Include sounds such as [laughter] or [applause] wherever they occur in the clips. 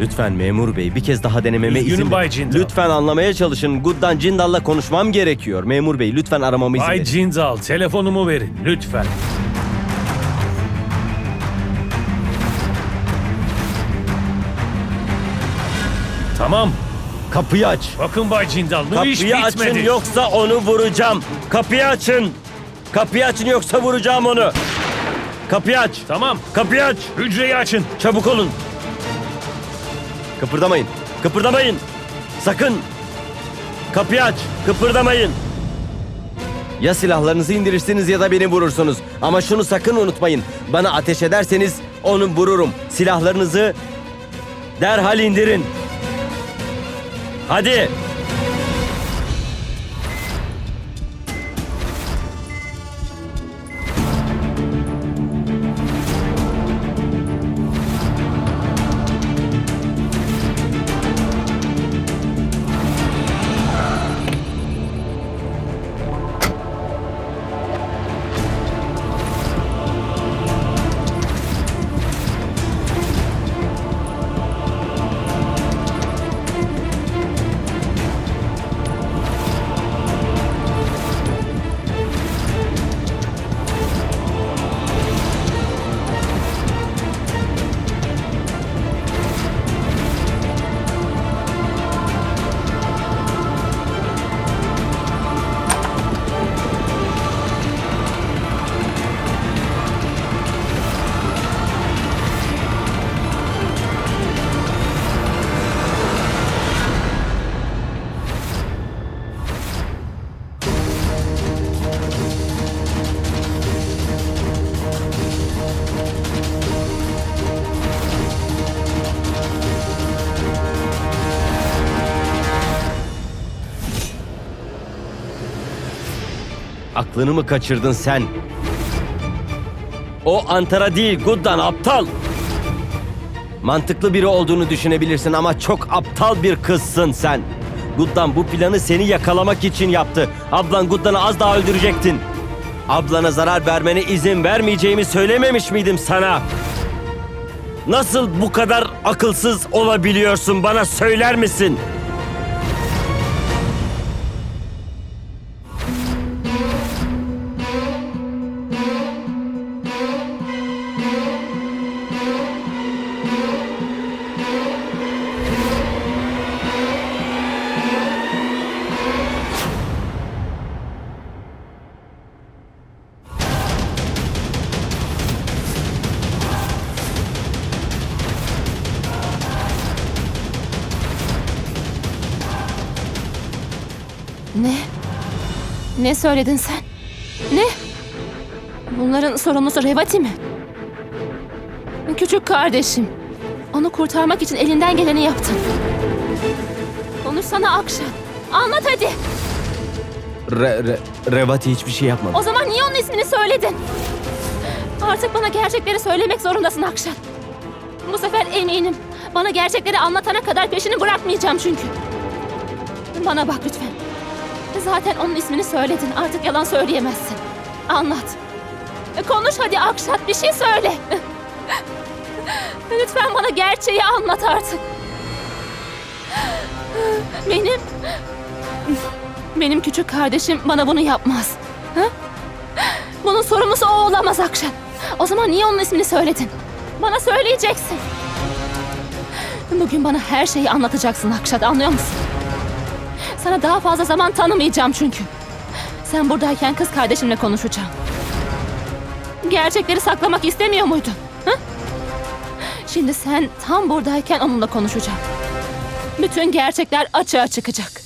Lütfen memur bey bir kez daha denememe Üzgünüm izin Bay verin. Cindal. Lütfen anlamaya çalışın. Guddan Cindal'la konuşmam gerekiyor. Memur bey lütfen aramamı izin Bay verin. Cindal telefonumu verin lütfen. Tamam. Kapıyı aç. Bakın Bay Cindal bu iş Kapıyı bitmedi. açın yoksa onu vuracağım. Kapıyı açın. Kapıyı açın yoksa vuracağım onu. Kapıyı aç. Tamam. Kapıyı aç. Hücreyi açın. Çabuk olun. Kıpırdamayın. Kıpırdamayın. Sakın. Kapıyı aç. Kıpırdamayın. Ya silahlarınızı indirirsiniz ya da beni vurursunuz. Ama şunu sakın unutmayın. Bana ateş ederseniz onu vururum. Silahlarınızı derhal indirin. Hadi. Aklını mı kaçırdın sen? O Antara değil Guddan aptal. Mantıklı biri olduğunu düşünebilirsin ama çok aptal bir kızsın sen. Guddan bu planı seni yakalamak için yaptı. Ablan Guddan'ı az daha öldürecektin. Ablana zarar vermene izin vermeyeceğimi söylememiş miydim sana? Nasıl bu kadar akılsız olabiliyorsun bana söyler misin? Ne söyledin sen? Ne? Bunların sorumlusu Revati mi? Küçük kardeşim. Onu kurtarmak için elinden geleni yaptın. Konuşsana Akşan. Anlat hadi. Re, re, Revati hiçbir şey yapmadı. O zaman niye onun ismini söyledin? Artık bana gerçekleri söylemek zorundasın Akşan. Bu sefer eminim. Bana gerçekleri anlatana kadar peşini bırakmayacağım çünkü. Bana bak lütfen. Zaten onun ismini söyledin. Artık yalan söyleyemezsin. Anlat. Konuş hadi Akşat bir şey söyle. [laughs] Lütfen bana gerçeği anlat artık. Benim... Benim küçük kardeşim bana bunu yapmaz. Ha? Bunun sorumlusu o olamaz Akşat. O zaman niye onun ismini söyledin? Bana söyleyeceksin. Bugün bana her şeyi anlatacaksın Akşat anlıyor musun? Sana daha fazla zaman tanımayacağım çünkü. Sen buradayken kız kardeşimle konuşacağım. Gerçekleri saklamak istemiyor muydun? Hı? Şimdi sen tam buradayken onunla konuşacağım. Bütün gerçekler açığa çıkacak.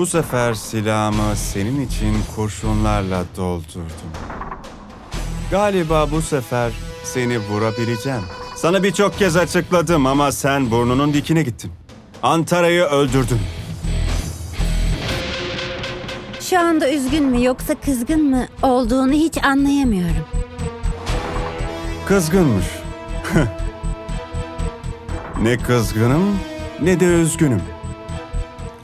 Bu sefer silahımı senin için kurşunlarla doldurdum. Galiba bu sefer seni vurabileceğim. Sana birçok kez açıkladım ama sen burnunun dikine gittin. Antara'yı öldürdün. Şu anda üzgün mü yoksa kızgın mı olduğunu hiç anlayamıyorum. Kızgınmış. [laughs] ne kızgınım ne de üzgünüm.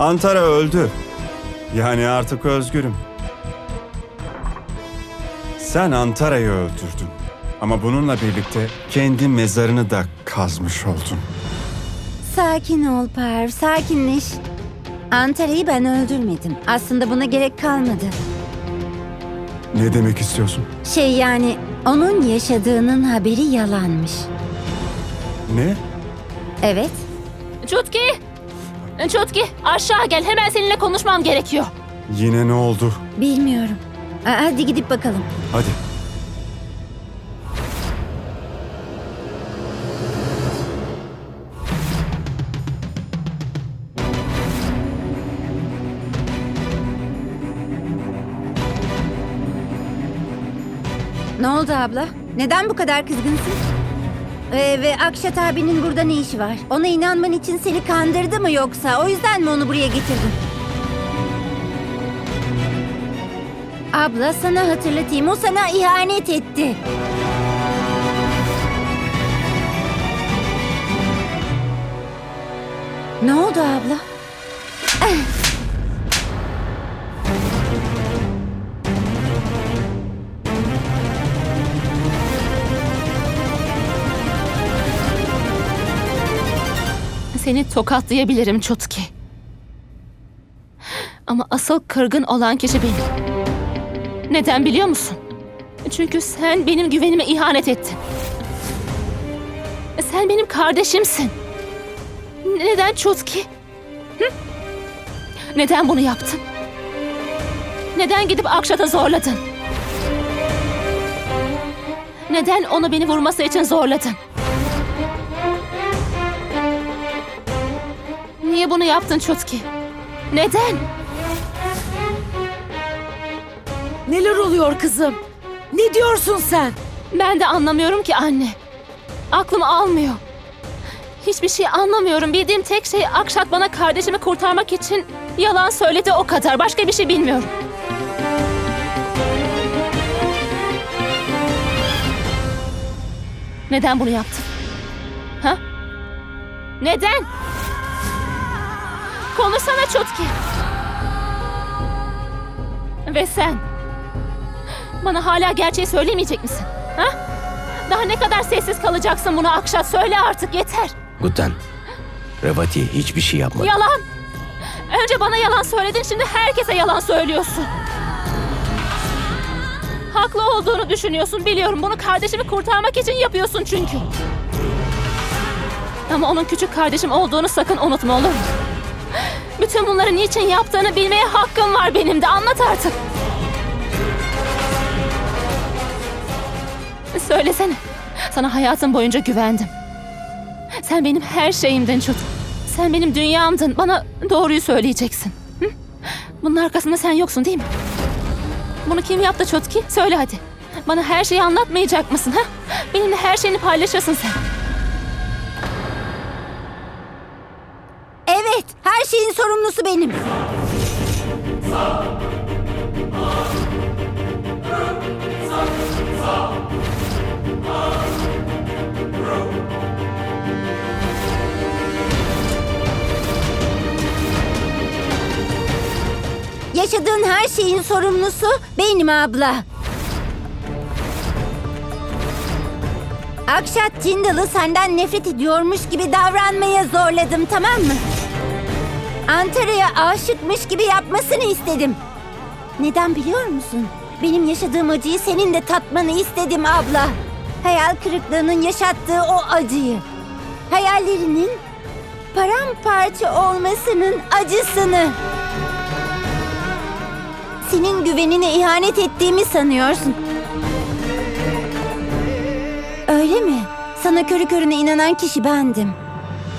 Antara öldü. Yani artık özgürüm. Sen Antara'yı öldürdün. Ama bununla birlikte kendi mezarını da kazmış oldun. Sakin ol Parv, sakinleş. Antalya'yı ben öldürmedim. Aslında buna gerek kalmadı. Ne demek istiyorsun? Şey yani onun yaşadığının haberi yalanmış. Ne? Evet. Çutki! Çutki aşağı gel hemen seninle konuşmam gerekiyor. Yine ne oldu? Bilmiyorum. Aa, hadi gidip bakalım. Hadi. Ne oldu abla? Neden bu kadar kızgınsın? Ee, ve Akşat abinin burada ne işi var? Ona inanman için seni kandırdı mı yoksa? O yüzden mi onu buraya getirdin? Abla sana hatırlatayım. O sana ihanet etti. Ne oldu abla? Seni tokatlayabilirim Çutki. Ama asıl kırgın olan kişi benim. Neden biliyor musun? Çünkü sen benim güvenime ihanet ettin. Sen benim kardeşimsin. Neden Çutki? Hı? Neden bunu yaptın? Neden gidip Akşat'a zorladın? Neden onu beni vurması için zorladın? Niye bunu yaptın Çutki? Neden? Neler oluyor kızım? Ne diyorsun sen? Ben de anlamıyorum ki anne. Aklım almıyor. Hiçbir şey anlamıyorum. Bildiğim tek şey Akşat bana kardeşimi kurtarmak için yalan söyledi o kadar. Başka bir şey bilmiyorum. Neden bunu yaptın? Ha? Neden? Konuşsana Çutki. Ve sen? Bana hala gerçeği söylemeyecek misin? Ha? Daha ne kadar sessiz kalacaksın bunu Akşat? Söyle artık yeter. Guddan, Revati hiçbir şey yapmadı. Yalan. Önce bana yalan söyledin, şimdi herkese yalan söylüyorsun. Haklı olduğunu düşünüyorsun biliyorum. Bunu kardeşimi kurtarmak için yapıyorsun çünkü. Ama onun küçük kardeşim olduğunu sakın unutma olur mu? Bütün bunları niçin yaptığını bilmeye hakkım var benim de. Anlat artık. Söylesene. Sana hayatım boyunca güvendim. Sen benim her şeyimdin Çut. Sen benim dünyamdın. Bana doğruyu söyleyeceksin. Hı? Bunun arkasında sen yoksun değil mi? Bunu kim yaptı Çotki? Söyle hadi. Bana her şeyi anlatmayacak mısın ha? Benimle her şeyini paylaşırsın sen. sorumlusu benim. Yaşadığın her şeyin sorumlusu benim abla. Akşat Cindal'ı senden nefret ediyormuş gibi davranmaya zorladım tamam mı? Antara'ya aşıkmış gibi yapmasını istedim. Neden biliyor musun? Benim yaşadığım acıyı senin de tatmanı istedim abla. Hayal kırıklığının yaşattığı o acıyı. Hayallerinin paramparça olmasının acısını. Senin güvenine ihanet ettiğimi sanıyorsun. Öyle mi? Sana körü körüne inanan kişi bendim.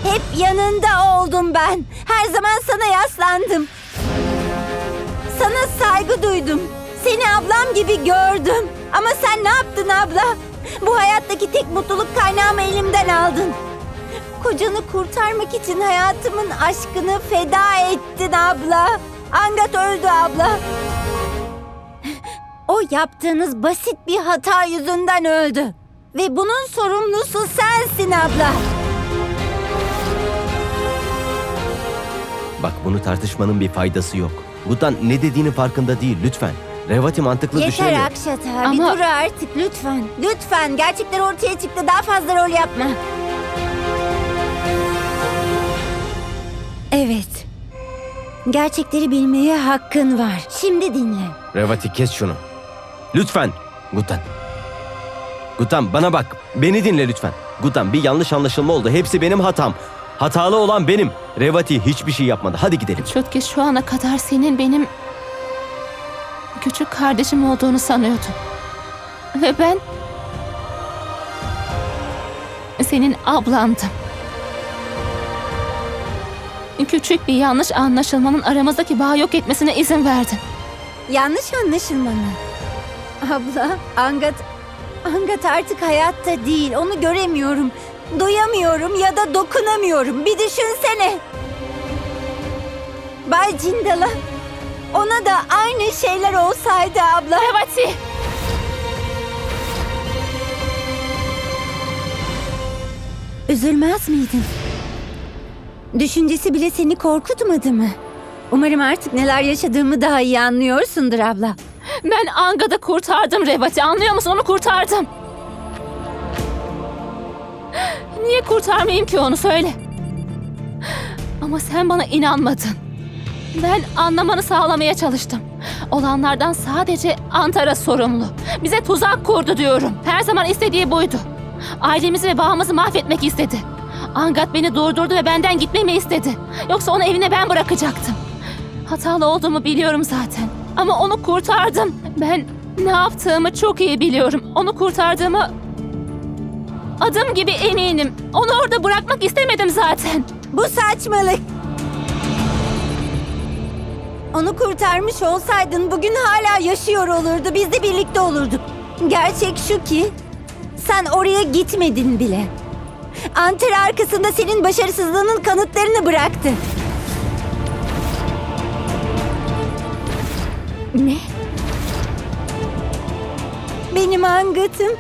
Hep yanında oldum ben. Her zaman sana yaslandım. Sana saygı duydum. Seni ablam gibi gördüm. Ama sen ne yaptın abla? Bu hayattaki tek mutluluk kaynağımı elimden aldın. Kocanı kurtarmak için hayatımın aşkını feda ettin abla. Angat öldü abla. O yaptığınız basit bir hata yüzünden öldü. Ve bunun sorumlusu sensin abla. Bak bunu tartışmanın bir faydası yok. Guddan ne dediğinin farkında değil lütfen. Revati mantıklı Yeter düşünemiyor. Akşat abi Ama- dur artık lütfen. Lütfen gerçekler ortaya çıktı daha fazla rol yapma. Evet. Gerçekleri bilmeye hakkın var. Şimdi dinle. Revati kes şunu. Lütfen. Guddan. Guddan bana bak. Beni dinle lütfen. Guddan bir yanlış anlaşılma oldu. Hepsi benim hatam. Hatalı olan benim. Revati hiçbir şey yapmadı. Hadi gidelim. Çötke şu ana kadar senin benim küçük kardeşim olduğunu sanıyordum. Ve ben senin ablandım. Küçük bir yanlış anlaşılmanın aramızdaki bağı yok etmesine izin verdin. Yanlış anlaşılma mı? Abla, Angat... Angat artık hayatta değil. Onu göremiyorum. Duyamıyorum ya da dokunamıyorum. Bir düşünsene. Bay Cindala, ona da aynı şeyler olsaydı abla. Revati! Üzülmez miydin? Düşüncesi bile seni korkutmadı mı? Umarım artık neler yaşadığımı daha iyi anlıyorsundur abla. Ben Anga'da kurtardım Revati. Anlıyor musun? Onu kurtardım. Niye kurtarmayayım ki onu söyle. Ama sen bana inanmadın. Ben anlamanı sağlamaya çalıştım. Olanlardan sadece Antara sorumlu. Bize tuzak kurdu diyorum. Her zaman istediği buydu. Ailemizi ve bağımızı mahvetmek istedi. Angat beni durdurdu ve benden gitmemi istedi. Yoksa onu evine ben bırakacaktım. Hatalı olduğumu biliyorum zaten. Ama onu kurtardım. Ben ne yaptığımı çok iyi biliyorum. Onu kurtardığımı adım gibi eminim. Onu orada bırakmak istemedim zaten. Bu saçmalık. Onu kurtarmış olsaydın bugün hala yaşıyor olurdu. Biz de birlikte olurduk. Gerçek şu ki sen oraya gitmedin bile. Anter arkasında senin başarısızlığının kanıtlarını bıraktı. Ne? Benim angatım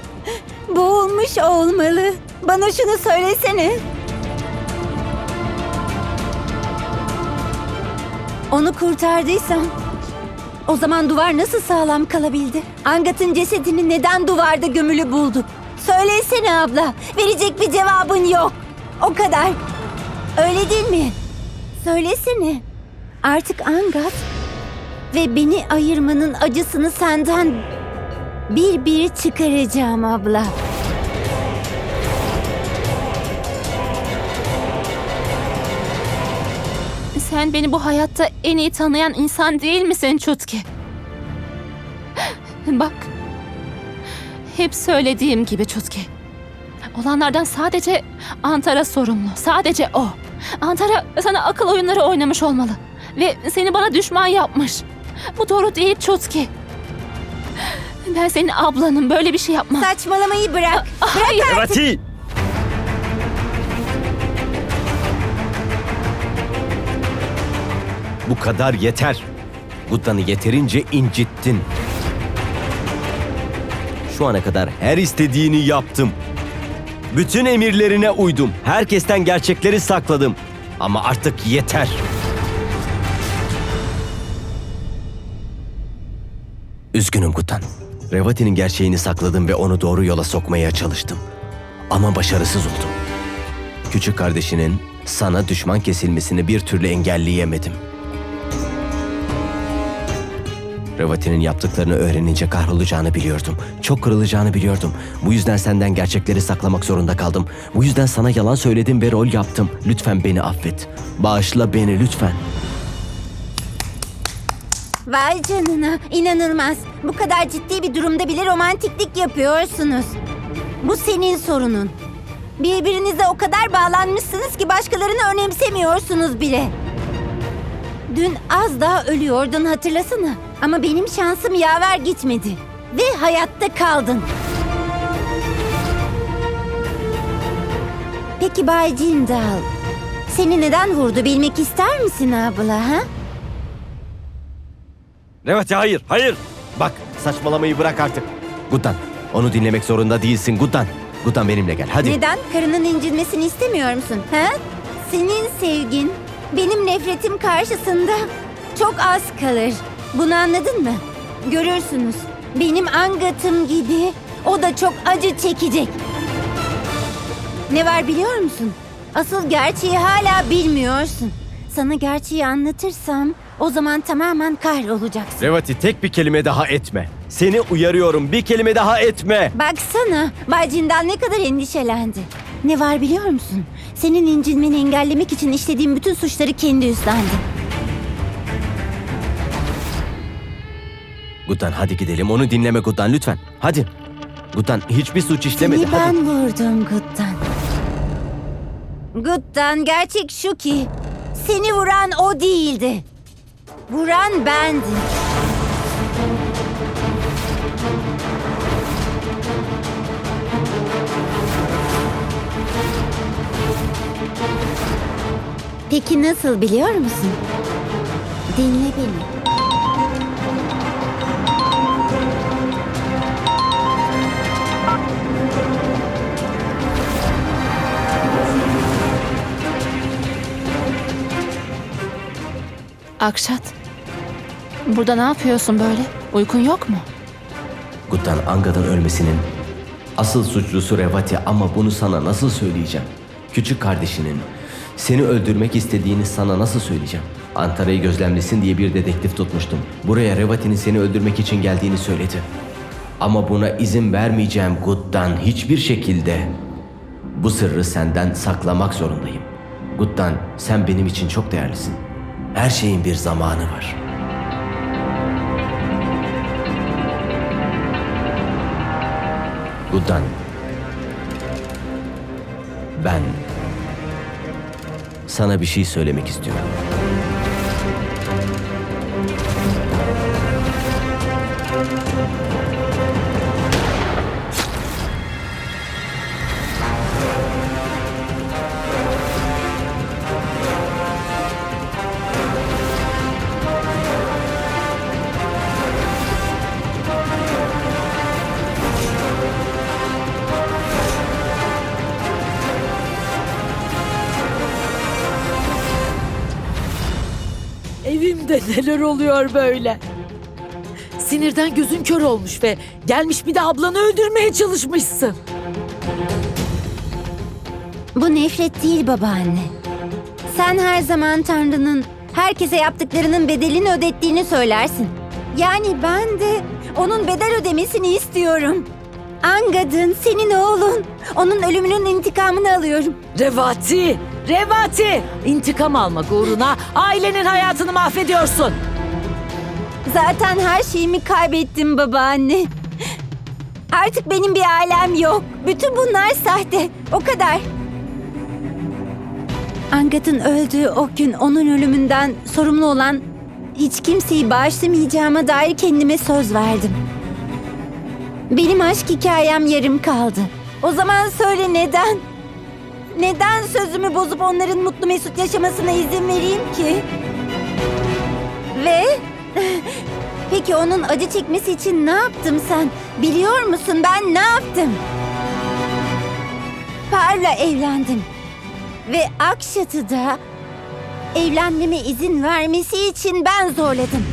boğulmuş olmalı. Bana şunu söylesene. Onu kurtardıysan o zaman duvar nasıl sağlam kalabildi? Angat'ın cesedini neden duvarda gömülü bulduk? Söylesene abla. Verecek bir cevabın yok. O kadar. Öyle değil mi? Söylesene. Artık Angat ve beni ayırmanın acısını senden bir bir çıkaracağım abla. Sen beni bu hayatta en iyi tanıyan insan değil misin Çutki? Bak. Hep söylediğim gibi Çutki. Olanlardan sadece Antara sorumlu. Sadece o. Antara sana akıl oyunları oynamış olmalı. Ve seni bana düşman yapmış. Bu doğru değil Çutki. Ben senin ablanım. Böyle bir şey yapmam. Saçmalamayı bırak. Hayır. Revati! Bu kadar yeter. Guddan'ı yeterince incittin. Şu ana kadar her istediğini yaptım. Bütün emirlerine uydum. Herkesten gerçekleri sakladım. Ama artık yeter. Üzgünüm Guddan. Revati'nin gerçeğini sakladım ve onu doğru yola sokmaya çalıştım. Ama başarısız oldum. Küçük kardeşinin sana düşman kesilmesini bir türlü engelleyemedim. Revati'nin yaptıklarını öğrenince kahrolacağını biliyordum. Çok kırılacağını biliyordum. Bu yüzden senden gerçekleri saklamak zorunda kaldım. Bu yüzden sana yalan söyledim ve rol yaptım. Lütfen beni affet. Bağışla beni lütfen. Vay canına inanılmaz. Bu kadar ciddi bir durumda bile romantiklik yapıyorsunuz. Bu senin sorunun. Birbirinize o kadar bağlanmışsınız ki başkalarını önemsemiyorsunuz bile. Dün az daha ölüyordun hatırlasana. Ama benim şansım yaver gitmedi. Ve hayatta kaldın. Peki Bay Cindal, seni neden vurdu bilmek ister misin abla ha? Revati hayır, hayır. Bak saçmalamayı bırak artık. Guddan, onu dinlemek zorunda değilsin Guddan. Guddan benimle gel hadi. Neden? Karının incinmesini istemiyor musun? Ha? Senin sevgin benim nefretim karşısında çok az kalır. Bunu anladın mı? Görürsünüz. Benim angatım gibi o da çok acı çekecek. Ne var biliyor musun? Asıl gerçeği hala bilmiyorsun. Sana gerçeği anlatırsam o zaman tamamen kahrolacaksın. Revati tek bir kelime daha etme. Seni uyarıyorum bir kelime daha etme. Baksana Bay Cindal ne kadar endişelendi. Ne var biliyor musun? Senin incinmeni engellemek için işlediğim bütün suçları kendi üstlendim. Guddan hadi gidelim onu dinleme Guddan lütfen. Hadi. Guddan hiçbir suç işlemedi. Seni Hadi. ben vurdum Guttan. Guttan gerçek şu ki seni vuran o değildi. Vuran bendim. Peki nasıl biliyor musun? Dinle beni. Akşat. Burada ne yapıyorsun böyle? Uykun yok mu? Guddan Anga'dan ölmesinin asıl suçlusu Revati ama bunu sana nasıl söyleyeceğim? Küçük kardeşinin seni öldürmek istediğini sana nasıl söyleyeceğim? Antara'yı gözlemlesin diye bir dedektif tutmuştum. Buraya Revati'nin seni öldürmek için geldiğini söyledi. Ama buna izin vermeyeceğim Guddan hiçbir şekilde. Bu sırrı senden saklamak zorundayım. Guddan sen benim için çok değerlisin. Her şeyin bir zamanı var. Guddan. Ben sana bir şey söylemek istiyorum. Neler oluyor böyle? Sinirden gözün kör olmuş ve gelmiş bir de ablanı öldürmeye çalışmışsın. Bu nefret değil babaanne. Sen her zaman Tanrı'nın herkese yaptıklarının bedelini ödettiğini söylersin. Yani ben de onun bedel ödemesini istiyorum. Angad'ın senin oğlun. Onun ölümünün intikamını alıyorum. Revati! Revati! İntikam almak uğruna ailenin hayatını mahvediyorsun. Zaten her şeyimi kaybettim babaanne. Artık benim bir ailem yok. Bütün bunlar sahte. O kadar. Angat'ın öldüğü o gün onun ölümünden sorumlu olan hiç kimseyi bağışlamayacağıma dair kendime söz verdim. Benim aşk hikayem yarım kaldı. O zaman söyle neden? Neden sözümü bozup onların mutlu mesut yaşamasına izin vereyim ki? Ve [laughs] Peki onun acı çekmesi için ne yaptım sen? Biliyor musun ben ne yaptım? Parla evlendim. Ve Akşat'ı da evlenmeme izin vermesi için ben zorladım.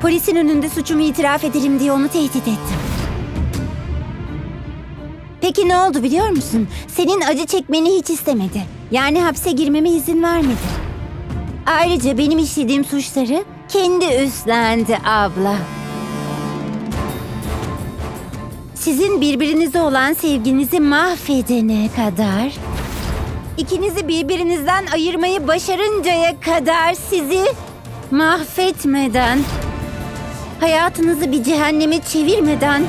Polisin önünde suçumu itiraf ederim diye onu tehdit ettim. Peki ne oldu biliyor musun? Senin acı çekmeni hiç istemedi. Yani hapse girmeme izin vermedi. Ayrıca benim işlediğim suçları kendi üstlendi abla. Sizin birbirinize olan sevginizi mahvedene kadar, ikinizi birbirinizden ayırmayı başarıncaya kadar sizi mahvetmeden, hayatınızı bir cehenneme çevirmeden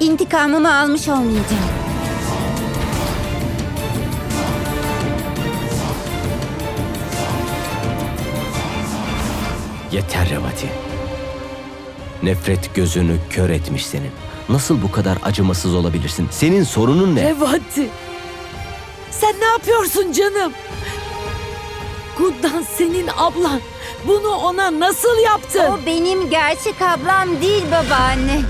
intikamımı almış olmayacağım. Yeter Revati. Nefret gözünü kör etmiş senin. Nasıl bu kadar acımasız olabilirsin? Senin sorunun ne? Revati! Sen ne yapıyorsun canım? Guddan senin ablan. Bunu ona nasıl yaptın? O benim gerçek ablam değil babaanne.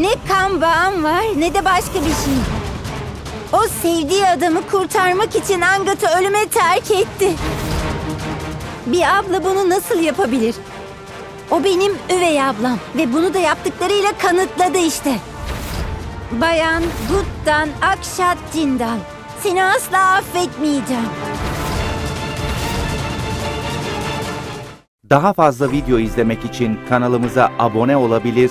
Ne kan bağım var ne de başka bir şey. O sevdiği adamı kurtarmak için Angat'ı ölüme terk etti. Bir abla bunu nasıl yapabilir? O benim üvey ablam ve bunu da yaptıklarıyla kanıtladı işte. Bayan Guttan Akşat Cindal. Seni asla affetmeyeceğim. Daha fazla video izlemek için kanalımıza abone olabilir,